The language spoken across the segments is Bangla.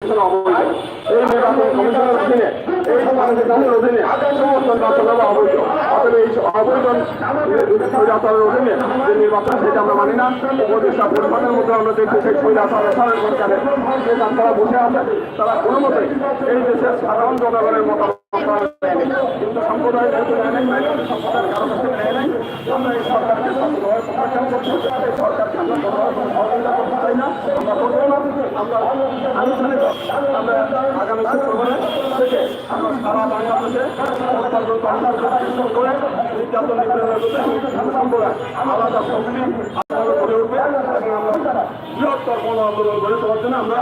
এই নির্বাচন এই সংবিধানের সমস্ত নির্বাচন হলো অবৈধ অতএব এই অবৈধ স্বৈরাচারের অধীনে নির্বাচন সেটা আমরা মানি না উপদেষ্টা পরিমাণের মধ্যে আমরা দেখছি সেই স্বৈরাচারের সরকারের যে তারা বসে আছে তারা কোনো মতে এই দেশের সাধারণ জনগণের মতামত কিন্তু সম্প্রদায় যেহেতু নেয় নাই সম্প্রদায়ের কারও কাছে নেয় নাই আমরা এই সরকারকে সবসময় প্রত্যাখ্যান করছি সরকারকে আমরা সহযোগিতা করতে চাই না আমরা করব। না আমরা আনুষ্ঠানিক আমরা আমরা সরকার এবং আমরা বৃহত্তর গণ আন্দোলন গড়ে তোলার জন্য আমরা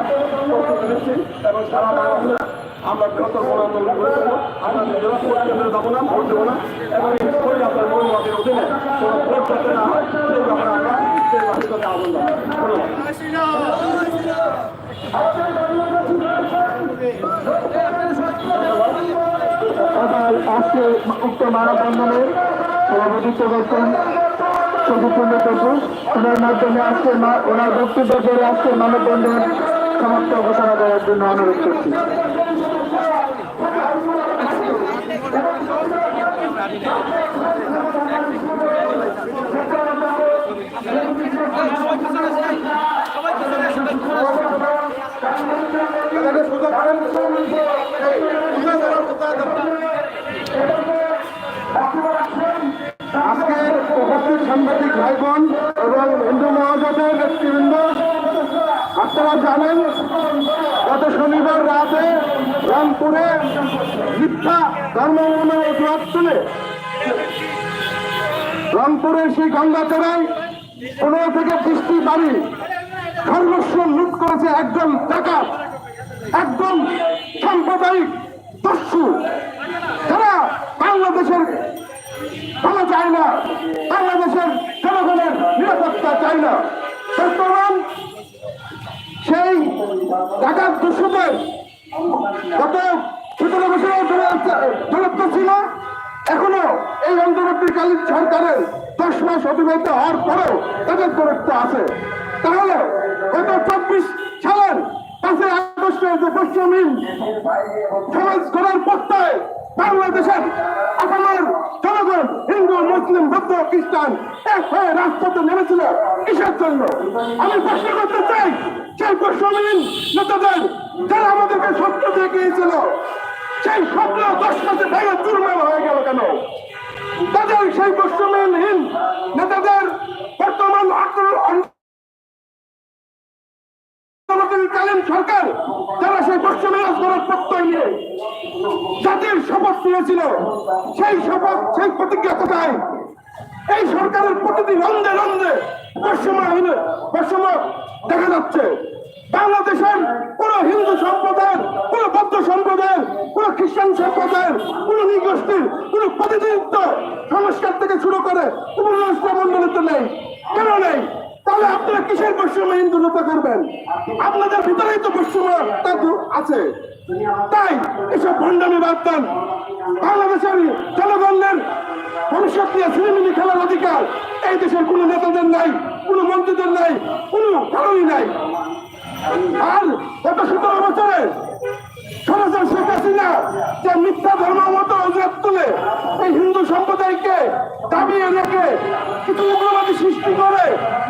প্রস্তুতি নিচ্ছি এবং সারা বাংলাদেশে আমরা বৃহত্তর গণ আন্দোলন করে আমরা নিজেরা ভোট কেন্দ্রে যাব না, ভোট দেবো না। এবং এই শরীর আপনার মনোভাবের অধীনে কোনো ভোট যাতে না হয়, সেই ব্যাপারে আমরা সেই বাস্তবে আহ্বান আজকে সভাপতিত্ব করছেন ওনার মাধ্যমে ওনার বক্তব্য করে আজকের মানববন্ধন সমাপ্ত ঘোষণা করার জন্য অনুরোধ করছি। আজকের উপস্থিত সাংবাদিক ভাই বোন এবং হিন্দু মহাজোটের ব্যক্তিবৃন্দ আপনারা জানেন রামপুরে মিথ্যা ধর্মমূল অজুহাত তুলে রংপুরের সেই গঙ্গাচড়ায় পনেরো থেকে বৃষ্টি বাড়ি সর্বস্ব লুট করেছে একজন ডাকাত একদম সাম্প্রদায়িক দস্যু তারা বাংলাদেশের ভালো চায় না, বাংলাদেশের জনগণের নিরাপত্তা চায় না। বর্তমান সেই ডাকাত দস্যুদের ছিল, এখনও এই অন্তর্বর্তীকালীন সরকারের দশ অতিবাহিত হওয়ার পরেও তাদের দূরত্ব আছে। তাহলে গত চব্বিশ সালের পাঁচই আগস্টের যে পশ্চিমীন সমাজ করার পত্তায় বাংলাদেশের আসামের জনগণ, হিন্দু, মুসলিম, বৌদ্ধ, খ্রিস্টান, এক হয়ে রাজপথে নেমেছিল কিসের জন্য? আমি প্রশ্ন করতে চাই, সেই পশ্চিমীন নেতাদের যারা আমাদেরকে স্বপ্ন দেখিয়েছিল, সেই স্বপ্ন দশ মাসে ভেঙে চুরমাল হয়ে গেল কেন? তাদের সেই পশ্চিমহীন নেতাদের বর্তমান আন্দোলন কালীন সরকার, যারা সেই পশ্চিমী রাজধানীর প্রত্যয় নিয়ে জাতির শপথ নিয়েছিল সেই শপথ, সেই প্রতিজ্ঞা কোথায়? এই সরকারের প্রতিটি রন্ধে রন্ধে বৈষম্য বৈষম্য দেখা যাচ্ছে। বাংলাদেশের কোন হিন্দু সম্প্রদায়ের, কোন বৌদ্ধ সম্প্রদায়ের, কোন খ্রিস্টান সম্প্রদায়ের, কোন নিগোষ্ঠীর কোন প্রতিনিধিত্ব সংস্কার থেকে শুরু করে মন্ডলিত নেই। কেন নেই? তাহলে আপনারা কিসের বৈষম্য হিন্দুতা করবেন? আপনাদের ভিতরেই তো বৈষম্য আছে। তাই এসব ভণ্ডামি বাদ দেন। বাংলাদেশের জনগণের ভবিষ্যৎ নিয়ে খেলার অধিকার। এই দেশের কোনো নেতাদের নাই, কোনো মন্ত্রীদের নাই, কোনো কারণই নাই। আর গত সতেরো বছরে সরাসরি শেখ হাসিনা যে মিথ্যা ধর্ম এই হিন্দু সম্প্রদায়কে দাবিয়ে রেখে কিছু উগ্রবাদী সৃষ্টি করে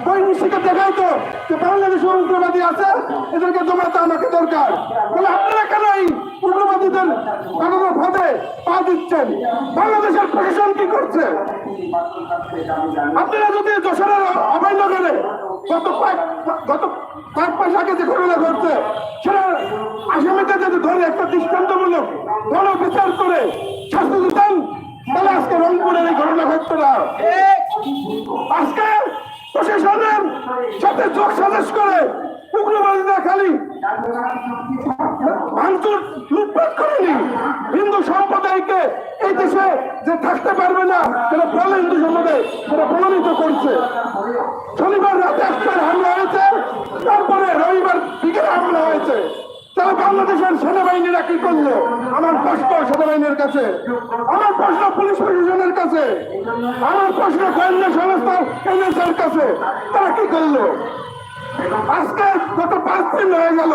বৈদেশিকে দেখাইতো যে বাংলাদেশের উগ্রবাদী আছে, এদেরকে জমাতে আমাকে দরকার। বলে আপনারা কেন এই উগ্রবাদীদের বানানোর ফাঁদে পা দিচ্ছেন? বাংলাদেশের প্রশাসন কি করছে? আপনারা যদি দোসরের অভয়নগরে গত কয়েক গত কয়েক মাস আগে যে ঘটনা ঘটছে, সেটা আসামিদের যদি ধরে একটা দৃষ্টান্তমূলক গণ বিচার করে শাস্তি দিতেন তাহলে আজকে রংপুরের এই ঘটনা ঘটতো না। আজকে প্রশাসনের সাথে যোগ সাজেশ করে উগ্রবাদীরা খালি ভাঙচুর লুটপাট করেনি। হিন্দু সম্প্রদায়কে এই দেশে যে থাকতে পারবে না, সেটা বলে হিন্দু সম্প্রদায় সেটা প্রমাণিত করছে। শনিবার রাতে একটার হামলা হয়েছে, তারপরে রবিবার বিকেলে হামলা হয়েছে। তাহলে বাংলাদেশের সেনাবাহিনীরা কি করল। আমার প্রশ্ন সেনাবাহিনীর কাছে, আমার প্রশ্ন পুলিশ প্রশাসনের কাছে, আমার প্রশ্ন গোয়েন্দা সংস্থা এনএসএর কাছে, তারা কি করল? আজকে গত পাঁচ দিন হয়ে গেল,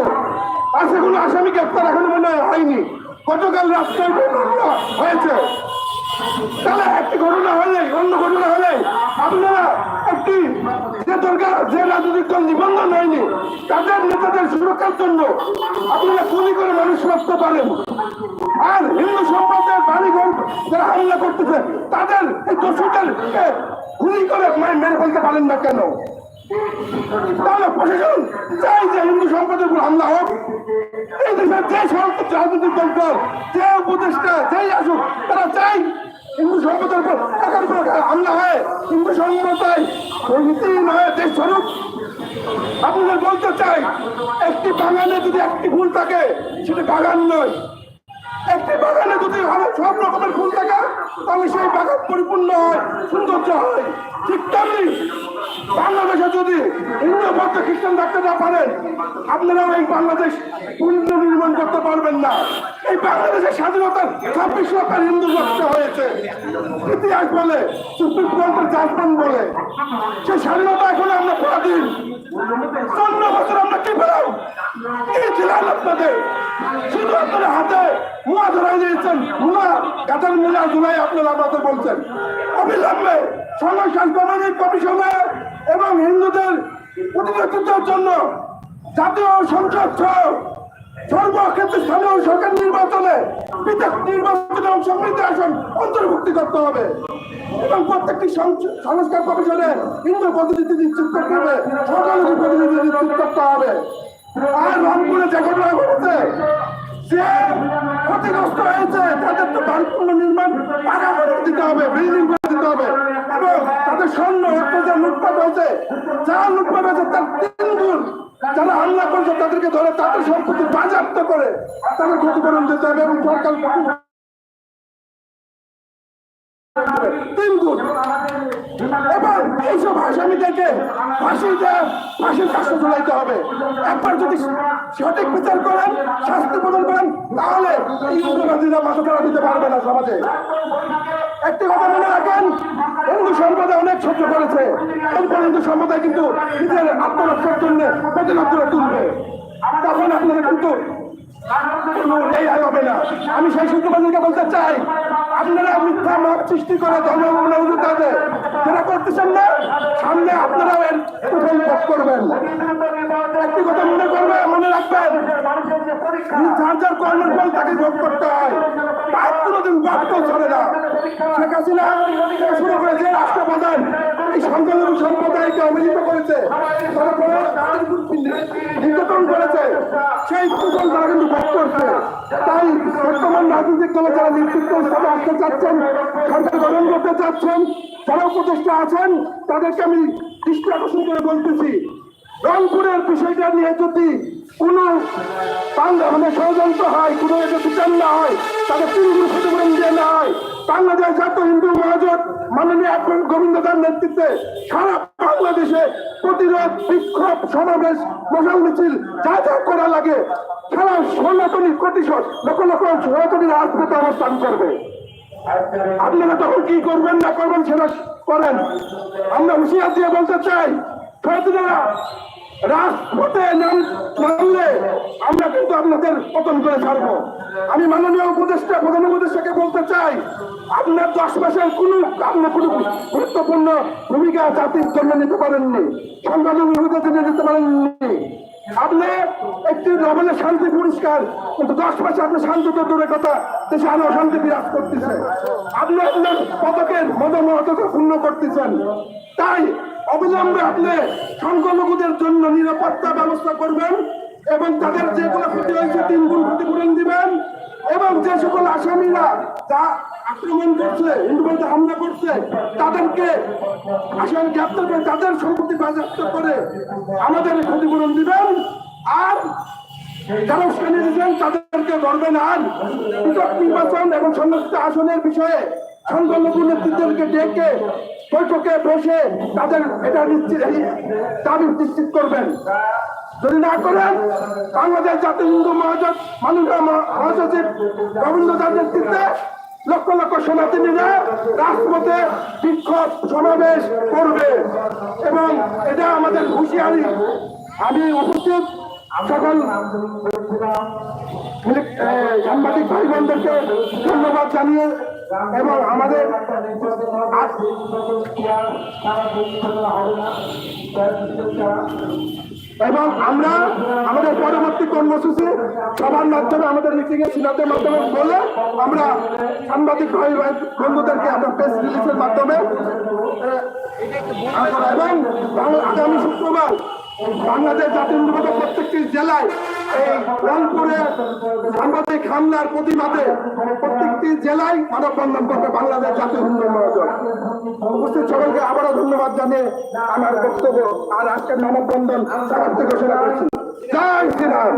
আর সেগুলো আসামি গ্রেপ্তার এখনও মনে হয়নি। গতকাল রাস্তায় হয়েছে। তাহলে একটি ঘটনা হলে অন্য ঘটনা হলে আপনারা একটি যে দরকার, যে রাজনৈতিক দল নিবন্ধন হয়নি, তাদের নেতাদের সুরক্ষার জন্য আপনারা গুলি করে মানুষ রাখতে পারেন আর হিন্দু সম্প্রদায়ের বাড়িঘর যারা হামলা করতেছে, তাদের এই দোষীদের গুলি করে মেরে ফেলতে পারেন না কেন? তাহলে প্রশাসন চাই যে হিন্দু সম্প্রদায়ের উপর হামলা হোক। এই দেশের যে সমস্ত রাজনৈতিক দল, যে উপদেষ্টা, যেই আসুক, তারা চাই হিন্দু সম্প্রদায়ের উপর একের পর এক হামলা হয়। হিন্দু সম্প্রদায় নীতি নয় দেশ স্বরূপ। আপনাদের বলতে চাই, একটি বাগানে যদি একটি ফুল থাকে, সেটা বাগান নয়। একটি বাগানে যদি আরও সব রকমের ফুল থাকে, তাহলে সেই বাগান পরিপূর্ণ হয়, সৌন্দর্য হয়। ঠিক তেমনি বাংলাদেশে যদি হিন্দু, বৌদ্ধ, খ্রিস্টান থাকতে না পারেন, আপনারাও এই বাংলাদেশ পুনর্নির্মাণ করতে পারবেন না। এই বাংলাদেশের স্বাধীনতার ছাব্বিশ লক্ষের হিন্দু নষ্ট হয়েছে ইতিহাস বলে, সুপ্রিম কোর্টের জাজমেন্ট বলে, সেই স্বাধীনতা এখন আমরা পরাধীন। চন্ন বছর আমরা কি পেলাম? কি আপনাদের? শুধু আপনাদের হাতে মুয়া ধরাই দিয়েছেন মুয়া গাছের মুলা ধুলাই আপনারা আমাদের বলছেন। অবিলম্বে সংস্কার কমিটি কমিশনে এবং হিন্দুদের প্রতিনিধিত্বের জন্য জাতীয় সংসদ সহ সর্বক্ষেত্রে স্থানীয় সরকার নির্বাচনে নির্বাচনে অংশ আসন অন্তর্ভুক্তি করতে হবে। এবং প্রত্যেকটি সং- সংস্কার কমিশনে হিন্দু প্রতিনিধি নিশ্চিত করতে হবে সংখ্যালঘু প্রতিনিধি নিশ্চিত করতে হবে। আর রংপুরে যে ঘটনা ঘটেছে, যে ক্ষতিগ্রস্ত হয়েছে, তাদের তো বাড়ি পুনর্নির্মাণ দিতে হবে বিল্ডিং তাদের স্বর্ণ অর্থ যা লুটপাট হয়েছে। যা লুটপাট হয়েছে তার তিন গুণ। যারা হামলা করছে তাদেরকে ধরে তাদের সম্পত্তি বাজেয়াপ্ত করে তাদের ক্ষতিপূরণ দিতে হবে এবং সরকার তিন গুণ। এবং এইসব হবে। একবার যদি সঠিক বিচার করেন, শাস্তি প্রদান করেন, তাহলে মাথা দিতে পারবে না সমাজে। একটি কথা মনে রাখেন, হিন্দু সম্প্রদায় অনেক সহ্য করেছে। এরপর হিন্দু সম্প্রদায় কিন্তু নিজের আত্মরক্ষার জন্য প্রতিরোধ করে তুলবে। তখন আপনারা কিন্তু আমি সেই সূত্রবাদীকে বলতে চাই। আপনারা মিথ্যা মত সৃষ্টি করে উজু কাজে যারা করতেছেন না, সামনে ভোগ করবেন। মনে করবে, মনে রাখবেন যার যার কর্মের ফল তাকে করতে হয়। তার বাক্য চলে না। শেখ হাসিনা শুরু করে যে রাষ্ট্রপ্রধান এই সংখ্যালঘু সম্প্রদায়কে অভিহিত করেছে নির্যাতন করেছে। সেই তারা কিন্তু ভোগ করছে। তাই বর্তমান রাজনৈতিক দলে যারা নেতৃত্ব হিসাবে আসতে চাচ্ছেন, সরকার গঠন করতে চাচ্ছেন, যারা উপদেষ্টা আছেন, তাদেরকে আমি দৃষ্টি আকর্ষণ করে বলতেছি, রংপুরের বিষয়টা নিয়ে যদি কোন মানে ষড়যন্ত্র হয়, কোনো এটা বিচার না হয়, তাদের তিনগুলো ক্ষতিপূরণ দিয়ে না হয় বাংলাদেশ জাতীয় হিন্দু মহাজোট মাননীয় এখন গোবিন্দ দার নেতৃত্বে সারা বাংলাদেশে প্রতিরোধ, বিক্ষোভ, সমাবেশ, মশাল মিছিল যা যা করা লাগে সারা সনাতনী প্রতিশোধ, লক্ষ লক্ষ সনাতনী রাজপথে অবস্থান করবে। আপনারা তখন কি করবেন না করবেন সেটা করেন। আমরা হুঁশিয়ার দিয়ে বলতে চাই সনাতনীরা রাজপথে নামলে আমরা কিন্তু আপনাদের পতন করে ছাড়বো। আমি মাননীয় উপদেষ্টা, প্রধান উপদেষ্টাকে বলতে চাই, আপনার দশ মাসের কোনো আপনি কোনো গুরুত্বপূর্ণ ভূমিকা জাতির জন্য নিতে পারেননি জন্য নিতে পারেননি। আপনি একটি শান্তি পুরস্কার, কিন্তু দশ মাসে আপনি শান্তি তো দূরের কথা, দেশে আরও অশান্তি বিরাজ করতেছে। আপনি আপনার পদকের মদমহতকে পূর্ণ করতেছেন। তাই অবিলম্বে আপনি সংখ্যালঘুদের জন্য নিরাপত্তা ব্যবস্থা করবেন এবং তাদের যেগুলো ক্ষতি হয়েছে তিন গুণ ক্ষতিপূরণ দিবেন এবং যে সকল আসামিরা যা আক্রমণ করছে হিন্দুবাদে হামলা করছে, তাদেরকে আসামি গ্রেপ্তার করে তাদের সম্পত্তি বাজেয়াপ্ত করে আমাদের ক্ষতিপূরণ দিবেন। আর যারা উস্কানি দিচ্ছেন তাদেরকে ধরবেন আর নির্বাচন এবং সংরক্ষিত আসনের বিষয়ে সংখ্যালঘু নেতৃত্বকে ডেকে বৈঠকে বসে তাদের এটা নিশ্চিত দাবি নিশ্চিত করবেন। যদি না করেন, বাংলাদেশ জাতীয় হিন্দু মহাজোট মহা- মহাসচিব রবীন্দ্র নেতৃত্বে লক্ষ লক্ষ সনাতনীরা রাজপথে বিক্ষোভ সমাবেশ করবে। এবং এটা আমাদের হুঁশিয়ারি। আমি উপস্থিত সকল সাংবাদিক ভাই বোনদেরকে ধন্যবাদ জানিয়ে এবং আমাদের এবং আমরা আমাদের পরবর্তী কর্মসূচি সবার মাধ্যমে আমাদের মিটিং এর সিদ্ধান্তের মাধ্যমে বলে আমরা সাংবাদিক বন্ধুদেরকে আমরা প্রেস রিলিজের মাধ্যমে এবং আগামী শুক্রবার বাংলাদেশ জাতীয়তাবাদী প্রত্যেকটি জেলায় এই রংপুরে সাংবাদিক হামলার প্রতিবাদে প্রত্যেকটি জেলায় মানববন্ধন করবে বাংলাদেশ জাতীয় হিন্দু মহাজন। উপস্থিত সকলকে আবারও ধন্যবাদ জানিয়ে আমার বক্তব্য আর আজকের মানববন্ধন সমাপ্ত ঘোষণা করছি। জয় শ্রীরাম।